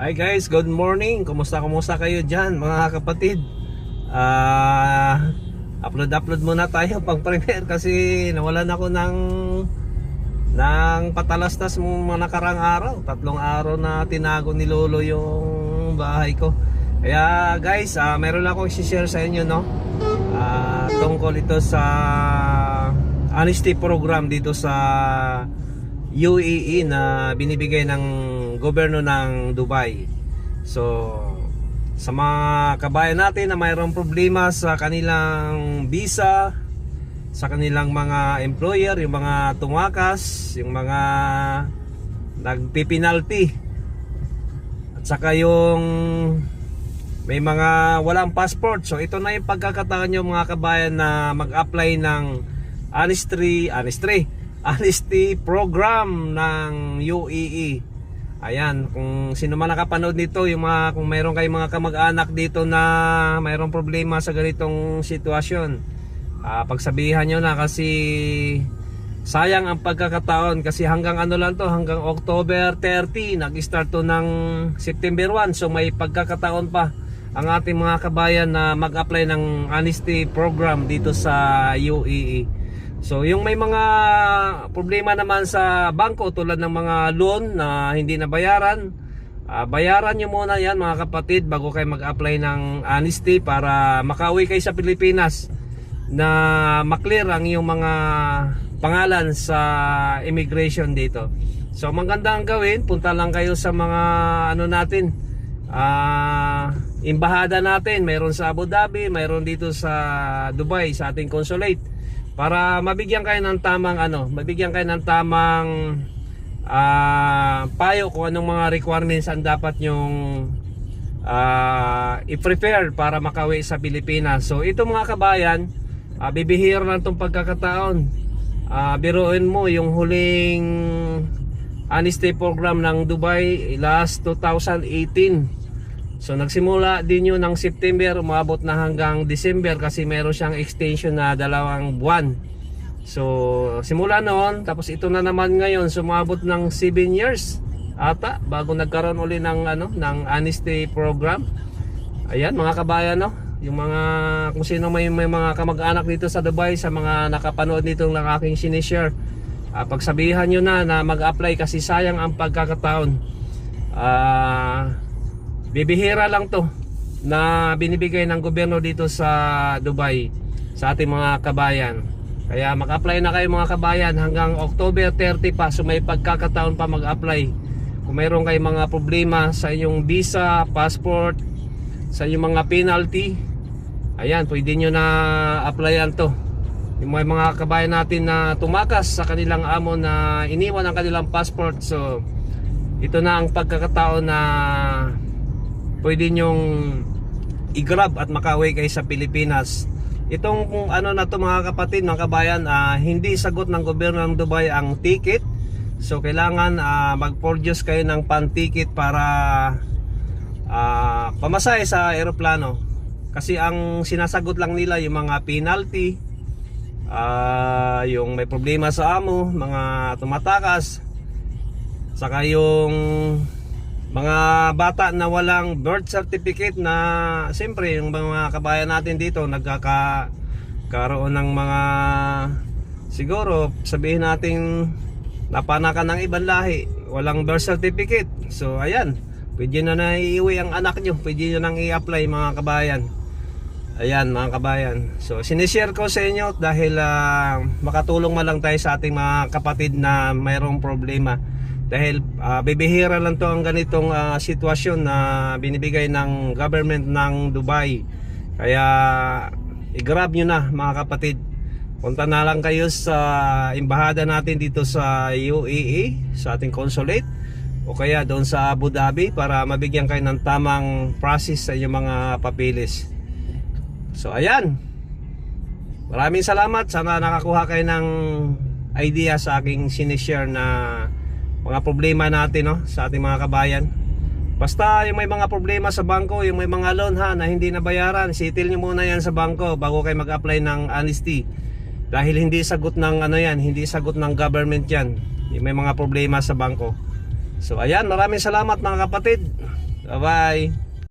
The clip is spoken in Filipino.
Hi guys, good morning. Kumusta kumusta kayo diyan, mga kapatid? Ah, upload upload muna tayo pang premiere kasi nawalan ako ng ng patalastas mong mga nakarang araw. Tatlong araw na tinago ni Lolo yung bahay ko. Kaya guys, ah, meron ako i-share sa inyo no. Ah, tungkol ito sa honesty program dito sa UAE na binibigay ng gobyerno ng Dubai. So, sa mga kabayan natin na mayroong problema sa kanilang visa, sa kanilang mga employer, yung mga tumakas, yung mga nagpipinalty, at saka yung may mga walang passport. So ito na yung pagkakataon nyo mga kabayan na mag-apply ng Honesty, Honesty, Honesty program ng UAE. Ayan, kung sino man nakapanood nito, yung mga kung mayroon kayong mga kamag-anak dito na mayroong problema sa ganitong sitwasyon, ah, pagsabihan nyo na kasi sayang ang pagkakataon kasi hanggang ano lang to, hanggang October 30, nag-start to ng September 1, so may pagkakataon pa ang ating mga kabayan na mag-apply ng honesty program dito sa UAE. So yung may mga problema naman sa bangko tulad ng mga loan na hindi nabayaran, ah, bayaran nyo muna yan mga kapatid bago kayo mag-apply ng honesty para makauwi kayo sa Pilipinas na maklear ang iyong mga pangalan sa immigration dito. So maganda ang gawin, punta lang kayo sa mga ano natin, ah imbahada natin, mayroon sa Abu Dhabi, mayroon dito sa Dubai sa ating consulate para mabigyan kayo ng tamang ano, mabigyan kayo ng tamang ah payo kung anong mga requirements ang dapat nyong ah i-prepare para makawi sa Pilipinas. So ito mga kabayan, ah, bibihira lang tong pagkakataon. Ah, biruin mo yung huling honesty program ng Dubai last 2018. So nagsimula din yun ng September, umabot na hanggang December kasi meron siyang extension na dalawang buwan. So simula noon, tapos ito na naman ngayon, sumabot ng 7 years ata bago nagkaroon uli ng ano ng honesty program. Ayan mga kabayan no, yung mga kung sino may, may mga kamag-anak dito sa Dubai sa mga nakapanood nito ng aking sinishare. Ah, pagsabihan nyo na na mag-apply kasi sayang ang pagkakataon. Ah bibihira lang to na binibigay ng gobyerno dito sa Dubai sa ating mga kabayan. Kaya mag-apply na kayo mga kabayan hanggang October 30 pa so may pagkakataon pa mag-apply. Kung mayroon kayong mga problema sa inyong visa, passport, sa inyong mga penalty, ayan, pwede nyo na applyan to. Yung mga, mga kabayan natin na tumakas sa kanilang amo na iniwan ang kanilang passport. So, ito na ang pagkakataon na pwede nyong i-grab at makauwi kayo sa Pilipinas. Itong kung ano na to mga kapatid, mga kabayan, ah, hindi sagot ng gobyerno ng Dubai ang ticket. So kailangan ah, mag-produce kayo ng pan-ticket para ah, pamasahe sa eroplano. Kasi ang sinasagot lang nila yung mga penalty, ah, yung may problema sa amo, mga tumatakas, saka yung mga bata na walang birth certificate na siyempre yung mga kabayan natin dito nagkaka karoon ng mga siguro sabihin natin napanakan ng ibang lahi walang birth certificate. So ayan pwede na na iuwi ang anak nyo pwede nyo nang i-apply mga kabayan. Ayan mga kabayan. So sinishare ko sa inyo dahil ah, makatulong man tayo sa ating mga kapatid na mayroong problema dahil ah, bibihira lang to ang ganitong ah, sitwasyon na binibigay ng government ng Dubai. Kaya i-grab nyo na mga kapatid. Punta na lang kayo sa imbahada natin dito sa UAE, sa ating consulate o kaya doon sa Abu Dhabi para mabigyan kayo ng tamang process sa inyong mga papilis. So ayan. Maraming salamat. Sana nakakuha kayo ng idea sa aking sinishare na mga problema natin no, sa ating mga kabayan. Basta yung may mga problema sa bangko, yung may mga loan ha na hindi nabayaran, sitil nyo muna yan sa bangko bago kayo mag-apply ng honesty. Dahil hindi sagot ng ano yan, hindi sagot ng government yan. Yung may mga problema sa bangko. So ayan, maraming salamat mga kapatid. Bye-bye.